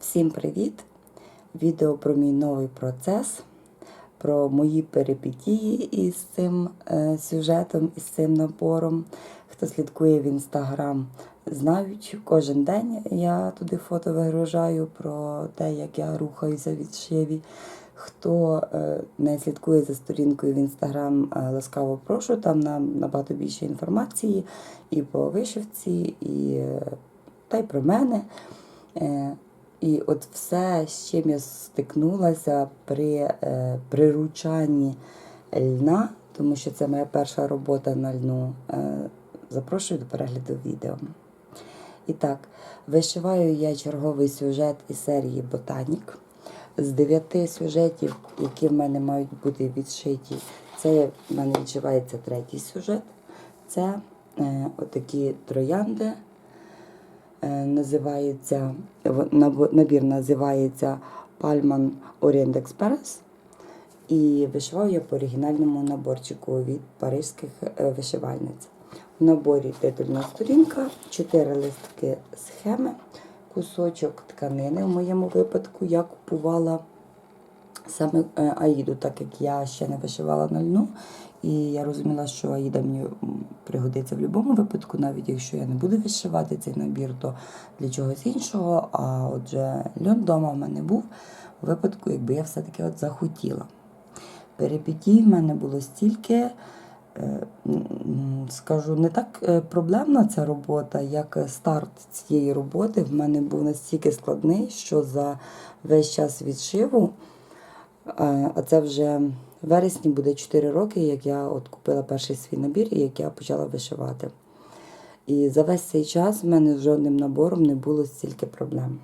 Всім привіт! Відео про мій новий процес, про мої перипетії із цим е, сюжетом, із цим набором. Хто слідкує в інстаграм, знають, кожен день я туди фото вигружаю про те, як я рухаюся від шиві. Хто е, не слідкує за сторінкою в інстаграм, е, ласкаво прошу, там нам набагато більше інформації і по вишивці, і та й про мене. І от все, з чим я стикнулася при е, приручанні льна, тому що це моя перша робота на льну, е, запрошую до перегляду відео. І так, вишиваю я черговий сюжет із серії Ботанік. З дев'яти сюжетів, які в мене мають бути відшиті, це в мене відшивається третій сюжет. Це е, отакі троянди. Е, називається, набір називається Palman Orient Express. І вишиваю я по оригінальному наборчику від паризьких е, вишивальниць. В наборі титульна сторінка, 4 листки схеми, кусочок тканини. В моєму випадку я купувала саме е, Аїду, так як я ще не вишивала на льну. І я розуміла, що Аїда мені пригодиться в будь-якому випадку, навіть якщо я не буду вишивати цей набір, то для чогось іншого. А отже, льон вдома в мене був у випадку, якби я все-таки от захотіла. Перипетій в мене було стільки, е, скажу, не так е, проблемна ця робота, як старт цієї роботи в мене був настільки складний, що за весь час відшиву, а це вже в вересні буде 4 роки, як я от купила перший свій набір і як я почала вишивати. І за весь цей час в мене з жодним набором не було стільки проблем.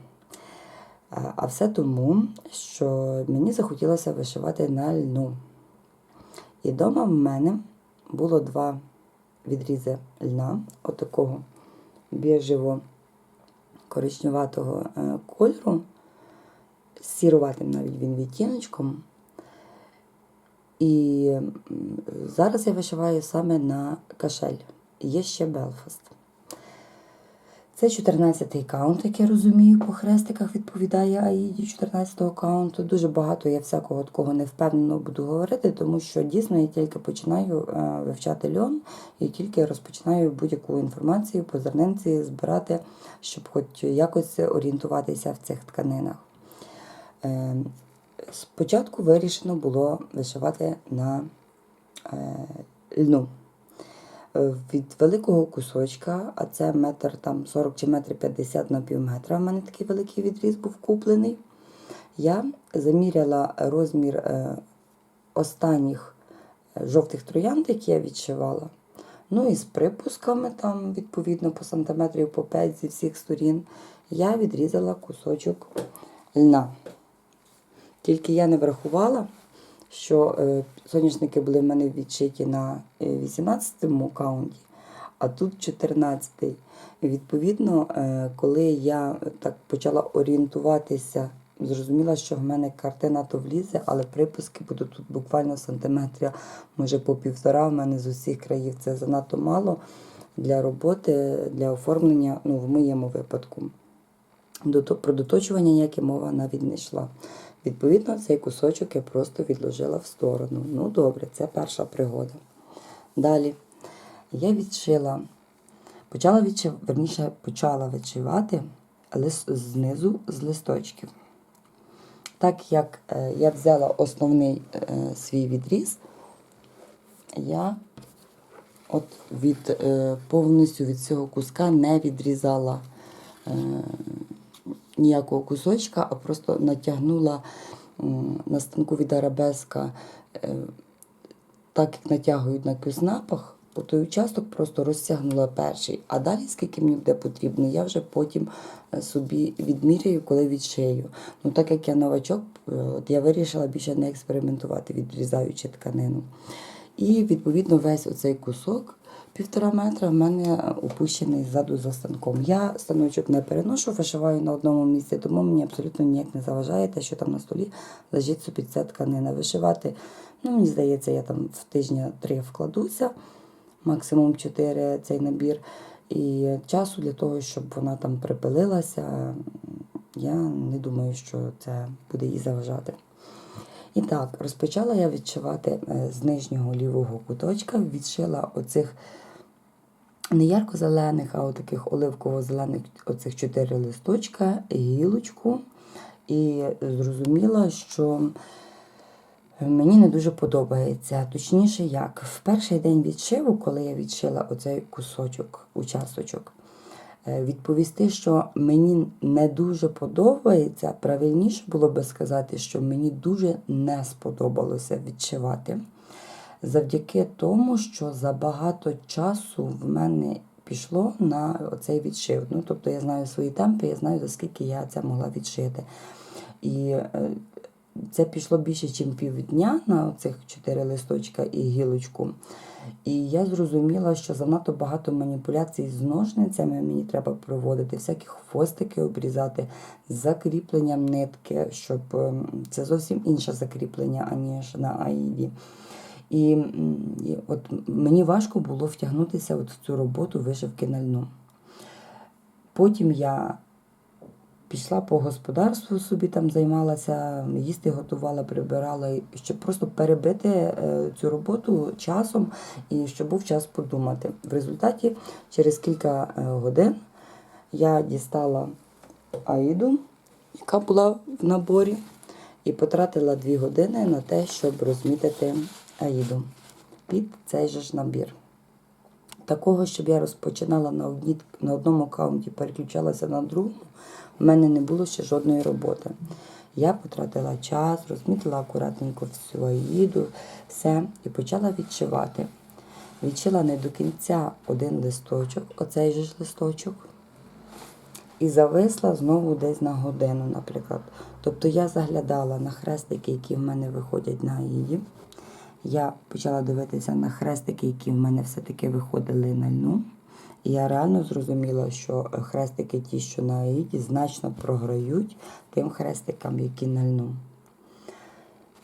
А все тому, що мені захотілося вишивати на льну. І вдома в мене було два відрізи льна, отакого біжево коричневатого е, кольору, сіруватим навіть він відтіночком. І зараз я вишиваю саме на кашель. Є ще Белфаст. Це 14-й каунт, як я розумію, по хрестиках відповідає Аїді 14-го каунту. Дуже багато я всякого такого не впевнено буду говорити, тому що дійсно я тільки починаю е, вивчати льон і тільки розпочинаю будь-яку інформацію по зернинці збирати, щоб хоч якось орієнтуватися в цих тканинах. Е, Спочатку вирішено було вишивати на е, льну. Е, Від великого кусочка, а це метр там 40 чи метр 50 на пів метра, в мене такий великий відріз був куплений. Я заміряла розмір е, останніх жовтих троянд, які я відшивала. Ну і з припусками, там, відповідно, по сантиметрів по 5 зі всіх сторін, я відрізала кусочок льна. Тільки я не врахувала, що е, соняшники були в мене відшиті на 18-му каунті, а тут 14-й. І відповідно, е, коли я так почала орієнтуватися, зрозуміла, що в мене картина то влізе, але припуски будуть тут буквально сантиметрів, може по півтора. В мене з усіх країв це занадто мало для роботи, для оформлення, ну, в моєму випадку. Про доточування ніякі мова навіть не йшла. Відповідно, цей кусочок я просто відложила в сторону. Ну, добре, це перша пригода. Далі я відшила, почала відшив, верніше, почала відшивати лис, знизу з листочків. Так як е, я взяла основний е, свій відріз, я от від е, повністю від цього куска не відрізала ніякого кусочка, а просто натягнула на станку від арабеска, е, так як натягують на кюзнапах, по той участок просто розтягнула перший. А далі, скільки мені буде потрібно, я вже потім е, собі відміряю, коли відшию. Ну, так як я новачок, е, от я вирішила більше не експериментувати, відрізаючи тканину. І відповідно весь оцей кусок півтора метра в мене опущений ззаду за станком. Я станочок не переношу, вишиваю на одному місці, тому мені абсолютно ніяк не заважає те, що там на столі лежить собі ця тканина. Вишивати, ну мені здається, я там в тижня три вкладуся, максимум чотири цей набір. І часу для того, щоб вона там припилилася, Я не думаю, що це буде їй заважати. І так, розпочала я відшивати е, з нижнього лівого куточка, відшила оцих не ярко-зелених, а таких оливково-зелених оцих чотири листочка, гілочку. І зрозуміла, що мені не дуже подобається. Точніше, як в перший день відшиву, коли я відшила оцей кусочок, участочок, е, відповісти, що мені не дуже подобається, правильніше було би сказати, що мені дуже не сподобалося відшивати. Завдяки тому, що забагато часу в мене пішло на цей відшив. Ну, тобто я знаю свої темпи, я знаю, за скільки я це могла відшити. І е, це пішло більше, ніж півдня на цих чотири листочка і гілочку. І я зрозуміла, що занадто багато маніпуляцій з ножницями мені треба проводити, всякі хвостики обрізати з закріпленням нитки, щоб ем, це зовсім інше закріплення, аніж на Аїді. І, і от мені важко було втягнутися от в цю роботу вишивки на льну. Потім я пішла по господарству, собі там займалася, їсти готувала, прибирала, щоб просто перебити е, цю роботу часом і щоб був час подумати. В результаті, через кілька е, годин, я дістала Аїду, яка була в наборі, і потратила дві години на те, щоб розмітити Аїду під цей же ж набір. Такого, щоб я розпочинала на, одній, на одному аккаунті, переключалася на другому, в мене не було ще жодної роботи. Я потратила час, розмітила акуратненько всю аїду, все, і почала відшивати. Відшила не до кінця один листочок, оцей же ж листочок, і зависла знову десь на годину, наприклад. Тобто я заглядала на хрестики, які в мене виходять на аїді. Я почала дивитися на хрестики, які в мене все-таки виходили на льну. І я реально зрозуміла, що хрестики, ті, що на аїді, значно програють тим хрестикам, які на льну.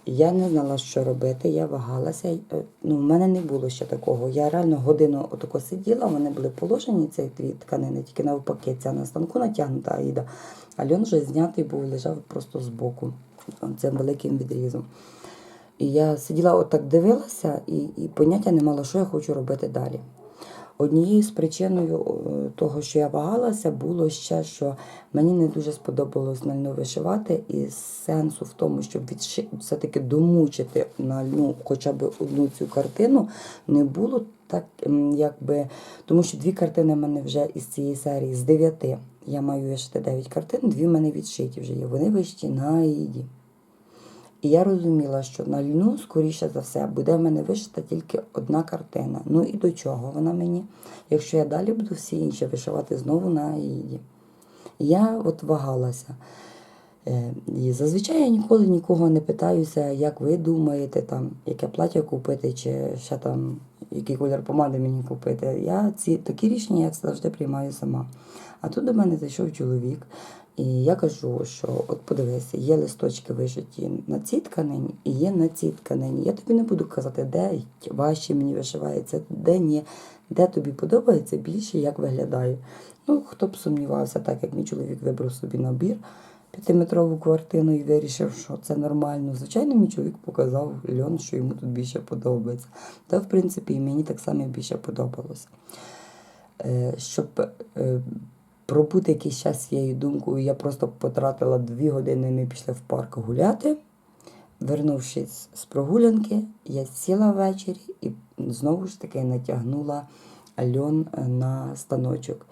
Я не знала, що робити, я вагалася. Е, Ну, в мене не було ще такого. Я реально годину отако сиділа, вони були положені, ці дві тканини, тільки навпаки, ця на станку натягнута аїда. А льон вже знятий був, лежав просто збоку, цим великим відрізом. І я сиділа отак дивилася і, і поняття не мала, що я хочу робити далі. Однією з причиною е, того, що я вагалася, було ще, що мені не дуже сподобалось на льну вишивати, і сенсу в тому, щоб відши... все-таки домучити на льну хоча б одну цю картину, не було так, якби, тому що дві картини в мене вже із цієї серії, з дев'яти. Я маю вишити дев'ять картин, дві в мене відшиті вже є. Вони вишиті на Аїді. І я розуміла, що на льну, скоріше за все, буде в мене вишита тільки одна картина. Ну і до чого вона мені, якщо я далі буду всі інші вишивати знову на аїді. Я от вагалася. Е, І зазвичай я ніколи нікого не питаюся, як ви думаєте, там, яке плаття купити, чи ще там який колір помади мені купити. Я ці такі рішення я завжди приймаю сама. А тут до мене зайшов чоловік, і я кажу, що от подивися, є листочки вишиті на цій тканині і є на цій тканині. Я тобі не буду казати, де важче мені вишивається, де ні, де тобі подобається більше, як виглядає. Ну, хто б сумнівався, так як мій чоловік вибрав собі набір п'ятиметрову квартиру і вирішив, що це нормально. Звичайно, мій чоловік показав льон, що йому тут більше подобається. Та, в принципі, і мені так само більше подобалося. Е, Щоб е, пробути якийсь час цією думкою, я просто потратила дві години, ми пішли в парк гуляти. Вернувшись з прогулянки, я сіла ввечері і знову ж таки натягнула льон на станочок.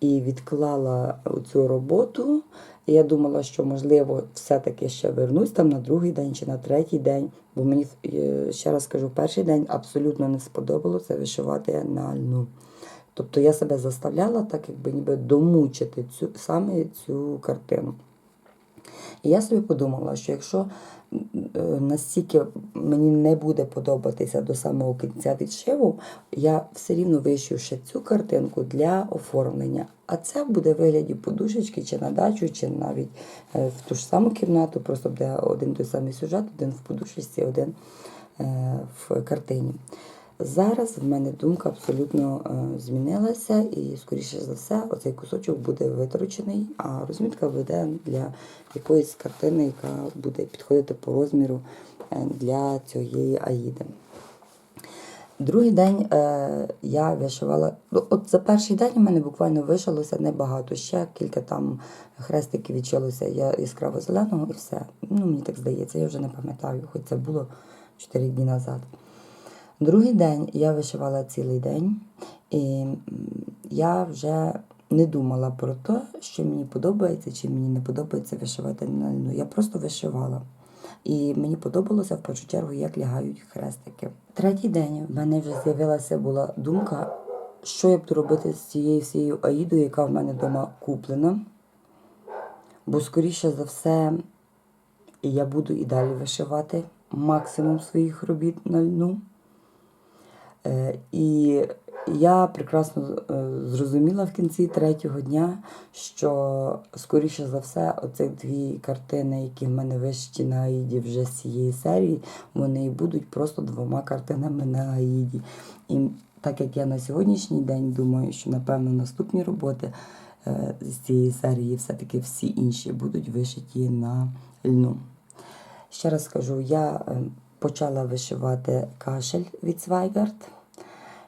І відклала цю роботу. Я думала, що можливо все-таки ще вернусь там на другий день чи на третій день, бо мені е, ще раз кажу, перший день абсолютно не сподобалося вишивати на льну. Тобто я себе заставляла так, якби ніби домучити цю саме цю картину. І я собі подумала, що якщо е, настільки мені не буде подобатися до самого кінця відшиву, я все рівно вишию ще цю картинку для оформлення. А це буде в вигляді подушечки, чи на дачу, чи навіть е, в ту ж саму кімнату, просто буде один той самий сюжет, один в подушечці, один е, в картині. Зараз в мене думка абсолютно е, змінилася, і, скоріше за все, оцей кусочок буде виторочений, а розмітка буде для якоїсь картини, яка буде підходити по розміру е, для цієї аїди. Другий день е, я вишивала. ну, От за перший день у мене буквально вишилося небагато. Ще кілька там хрестиків відчилося я яскраво зеленого і все. Ну, мені так здається, я вже не пам'ятаю, хоч це було 4 дні назад. Другий день я вишивала цілий день, і я вже не думала про те, що мені подобається чи мені не подобається вишивати на льну. Я просто вишивала. І мені подобалося в першу чергу, як лягають хрестики. Третій день в мене вже з'явилася була думка, що я буду робити з цією всією аїдою, яка в мене вдома куплена. Бо, скоріше за все, я буду і далі вишивати максимум своїх робіт на льну. Е, І я прекрасно е, зрозуміла в кінці третього дня, що, скоріше за все, оці дві картини, які в мене вишиті на Аїді вже з цієї серії, вони і будуть просто двома картинами на Аїді. І так як я на сьогоднішній день думаю, що напевно наступні роботи е, з цієї серії все-таки всі інші будуть вишиті на льну. Ще раз скажу, я почала вишивати кашель від Свайгард.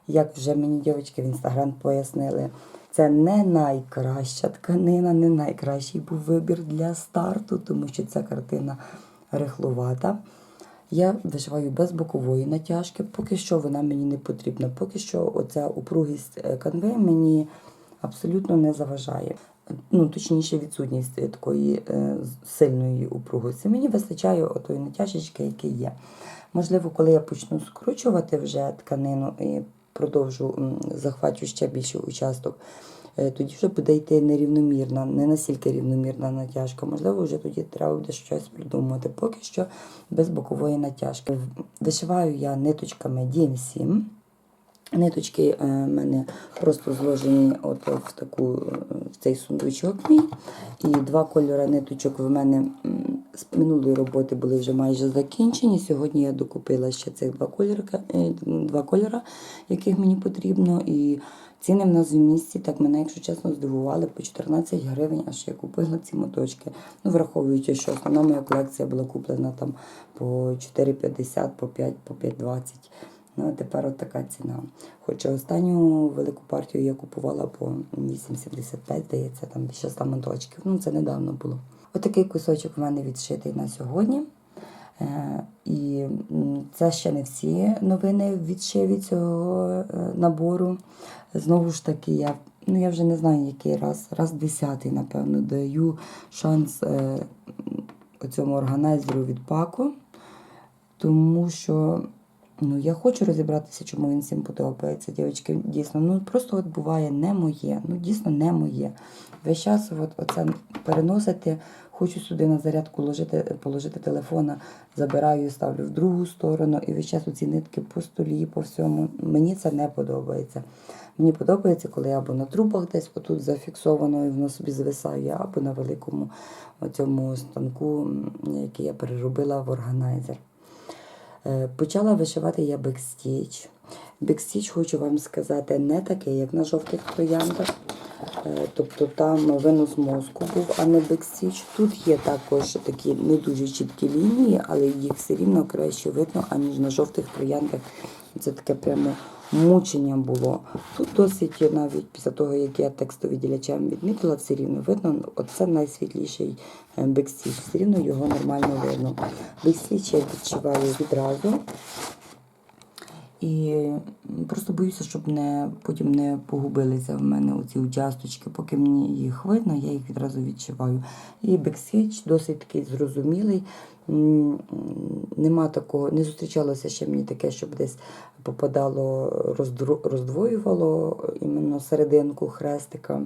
Як вже мені дівчатки в інстаграм пояснили, це не найкраща тканина, не найкращий був вибір для старту, тому що ця картина рихлувата. Я вишиваю без бокової натяжки, поки що вона мені не потрібна. Поки що оця упругість е, канви мені абсолютно не заважає. Ну, точніше, відсутність такої е, сильної упругості. Мені вистачає отої натяжечки, яка є. Можливо, коли я почну скручувати вже тканину і продовжу захвачу ще більший участок, е, тоді вже буде йти нерівномірна, не настільки рівномірна натяжка. Можливо, вже тоді треба буде щось придумати. Поки що без бокової натяжки. Вишиваю я ниточками DMC. Ниточки е, в мене просто зложені от в таку е, в цей сундучок мій. І два кольори ниточок в мене з минулої роботи були вже майже закінчені. Сьогодні я докупила ще цих два кольори, два кольори, яких мені потрібно. І ціни в нас в місті так мене, якщо чесно, здивували по 14 гривень, аж я купила ці моточки. Ну, враховуючи, що основна моя колекція була куплена там по 4,50, по 5, по 5,20. Ну, а тепер от така ціна. Хоча останню велику партію я купувала по 8,75, здається, там більше 100 моточків. Ну, це недавно було. Отакий кусочок в мене відшитий на сьогодні. Е, І це ще не всі новини відшиві цього е, набору. Знову ж таки, я, ну, я вже не знаю, який раз, раз десятий, напевно, даю шанс е, цьому органайзеру від Пако, тому що Ну, я хочу розібратися, чому він всім подобається. Дівчатки, дійсно, ну просто от буває не моє. Ну, дійсно не моє. Весь час от, оце переносити, хочу сюди на зарядку ложити, положити телефона, забираю ставлю в другу сторону. І весь час оці нитки по столі, по всьому. Мені це не подобається. Мені подобається, коли або на трубах десь отут зафіксовано, і воно собі звисає, або на великому цьому станку, який я переробила в органайзер. Е, Почала вишивати я бекстіч. Бекстіч, хочу вам сказати, не такий, як на жовтих трояндах. Тобто там винос мозку був, а не бекстіч. Тут є також такі не дуже чіткі лінії, але їх все рівно краще видно, аніж на жовтих трояндах. Це таке прямо мучення було. Тут досить навіть після того, як я текстовідділячем відмітила, все рівно видно, оце найсвітліший е, бекстіч. Все рівно його нормально видно. Бекстіч я відчуваю відразу. І просто боюся, щоб не, потім не погубилися в мене оці участочки. Поки мені їх видно, я їх відразу відчуваю. І бексіч досить такий зрозумілий. Нема такого, не зустрічалося ще мені таке, щоб десь попадало, роздвоювало іменно серединку хрестика.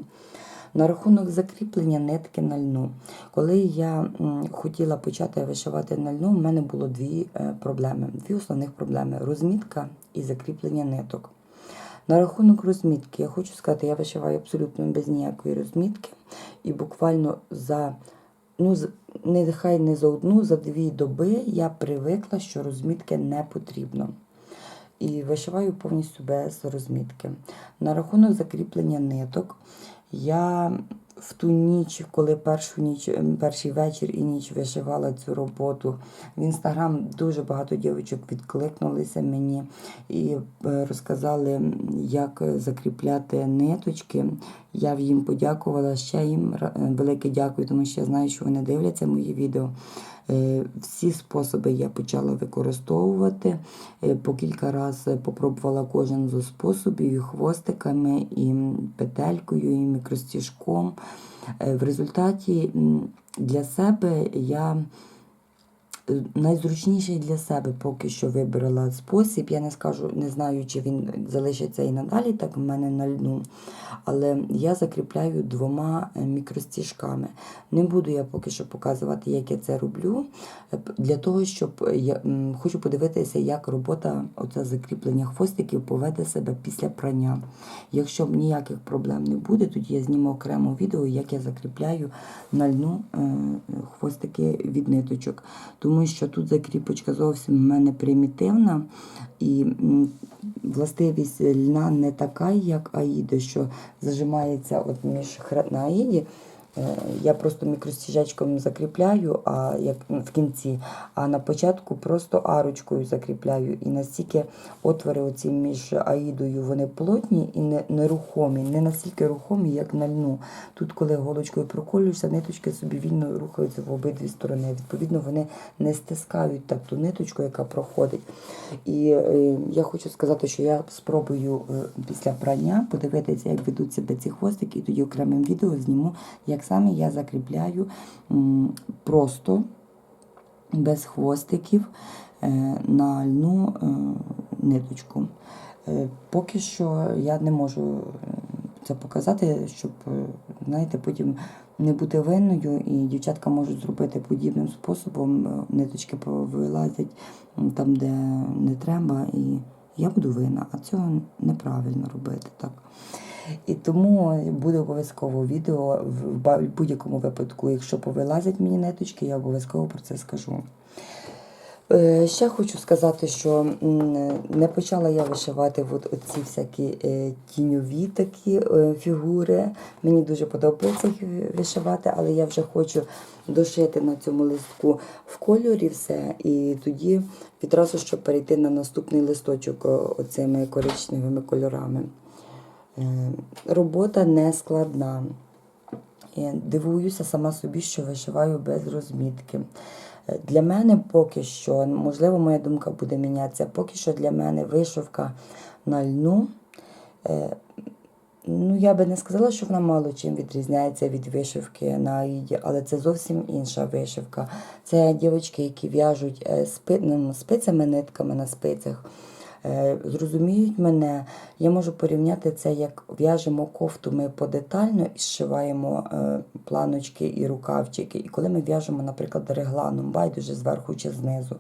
На рахунок закріплення нитки на льну. Коли я хотіла почати вишивати на льну, в мене було дві е, проблеми. Дві основних проблеми розмітка і закріплення ниток. На рахунок розмітки, я хочу сказати, я вишиваю абсолютно без ніякої розмітки. І буквально за, ну, нехай не за одну, за дві доби я привикла, що розмітки не потрібно. і вишиваю повністю без розмітки. На рахунок закріплення ниток, я в ту ніч, коли першу ніч, ем, перший вечір і ніч вишивала цю роботу, в інстаграм дуже багато дівчаток відкликнулися мені і е, розказали, як закріпляти ниточки. Я їм подякувала ще їм е, велике дякую, тому що я знаю, що вони дивляться мої відео. Е, Всі способи я почала використовувати. Е, По кілька разів попробувала кожен зі способів і хвостиками, і петелькою, і мікростіжком. Е, В результаті для себе я найзручніший для себе поки що вибрала спосіб. Я не скажу, не знаю, чи він залишиться і надалі, так в мене на льну. Але я закріпляю двома е, мікростіжками. Не буду я поки що показувати, як я це роблю, е, для того, щоб е, я хочу подивитися, як робота оце закріплення хвостиків поведе себе після прання. Якщо ніяких проблем не буде, тоді я зніму окремо відео, як я закріпляю на льну е, хвостики від ниточок. Тому що тут закріпочка зовсім в мене примітивна, і властивість льна не така, як Аїда, що зажимається от між хре- на аїді. Е, Я просто мікростіжечком закріпляю, а як в кінці, а на початку просто арочкою закріпляю. І настільки отвори оці між аїдою вони плотні і не, нерухомі, не настільки рухомі, як на льну. Тут, коли голочкою проколюєшся, ниточки собі вільно рухаються в обидві сторони. Відповідно, вони не стискають так ту ниточку, яка проходить. І е, я хочу сказати, що я спробую е, після прання подивитися, як ведуть себе ці хвостики, і тоді окремим відео зніму, як саме я закріпляю просто без хвостиків е, на льну е, ниточку. Е, Поки що я не можу це показати, щоб, знаєте, потім не бути винною, і дівчатка можуть зробити подібним способом, ниточки повилазять там, де не треба, і я буду винна, а цього неправильно робити так. І тому буде обов'язково відео в будь-якому випадку, якщо повилазять мені ниточки, я обов'язково про це скажу. Е, Ще хочу сказати, що не почала я вишивати от оці всякі е, тіньові такі е, фігури. Мені дуже подобається їх вишивати, але я вже хочу дошити на цьому листку в кольорі все. І тоді відразу щоб перейти на наступний листочок оцими коричневими кольорами. Е, Робота не складна. Дивуюся сама собі, що вишиваю без розмітки. Е, Для мене поки що, можливо, моя думка буде мінятися, поки що для мене вишивка на льну. е, Ну, я би не сказала, що вона мало чим відрізняється від вишивки на аїді, але це зовсім інша вишивка. Це дівчатки, які в'яжуть ну, спицями, нитками на спицях. Е, Зрозуміють мене, я можу порівняти це, як в'яжемо кофту ми подетально і зшиваємо е, планочки і рукавчики. І коли ми в'яжемо, наприклад, регланом, байдуже зверху чи знизу.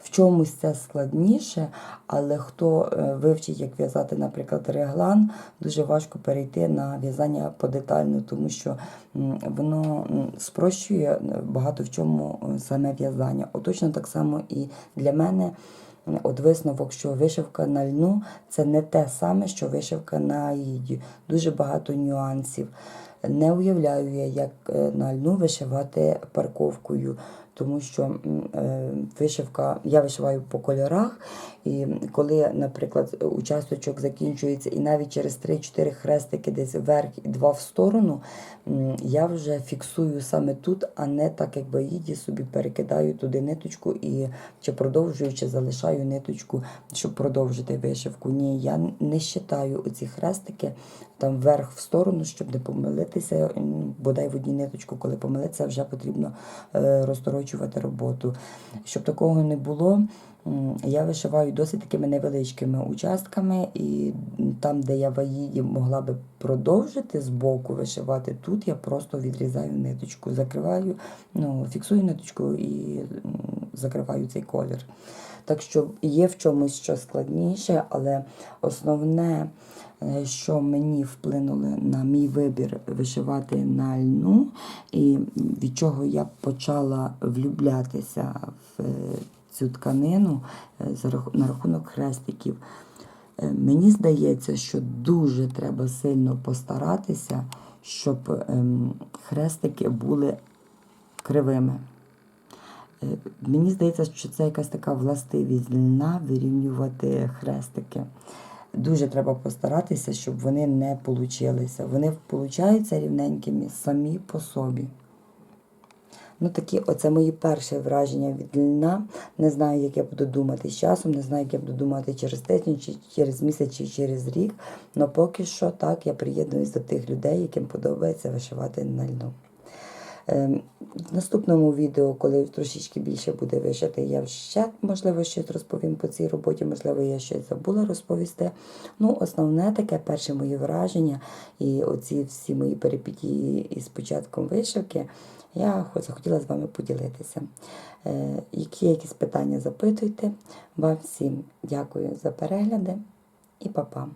В чомусь це складніше, але хто е, вивчить, як в'язати, наприклад, реглан, дуже важко перейти на в'язання подетально, тому що воно спрощує багато в чому саме в'язання. От точно так само і для мене. От висновок, що вишивка на льну це не те саме, що вишивка на аїді. Дуже багато нюансів. Не уявляю я, як е, на льну вишивати парковкою, тому що е, вишивка, я вишиваю по кольорах, і коли, наприклад, участочок закінчується, і навіть через 3-4 хрестики десь вверх і два в сторону, я вже фіксую саме тут, а не так, як баїді собі перекидаю туди ниточку і чи продовжую, чи залишаю ниточку, щоб продовжити вишивку. Ні, я не считаю оці хрестики там вверх в сторону, щоб не помилитися, бодай в одній ниточку, коли помилитися, вже потрібно е, розторочувати роботу. Щоб такого не було, я вишиваю досить такими невеличкими участками, і там, де я аїді могла би продовжити з боку вишивати, тут я просто відрізаю ниточку, закриваю, ну, фіксую ниточку і закриваю цей колір. Так що є в чомусь що складніше, але основне, що мені вплинуло на мій вибір вишивати на льну, і від чого я почала влюблятися в е, цю тканину е, на рахунок хрестиків. Е, Мені здається, що дуже треба сильно постаратися, щоб ем, хрестики були кривими. Е, Мені здається, що це якась така властивість льна вирівнювати хрестики. Дуже треба постаратися, щоб вони не получилися. Вони получаються рівненькими самі по собі. Ну, такі, оце мої перші враження від льна. Не знаю, як я буду думати з часом, не знаю, як я буду думати через тиждень, чи через місяць, чи через рік. Але поки що так, я приєднуюсь до тих людей, яким подобається вишивати на льну. Ем, В наступному відео, коли трошечки більше буде вишити, я ще, можливо, щось розповім по цій роботі, можливо, я щось забула розповісти. Ну, основне таке перше мої враження і оці всі мої перипетії із початком вишивки, я захотіла з вами поділитися. Е, Які якісь питання, запитуйте. Вам всім дякую за перегляди і па-па.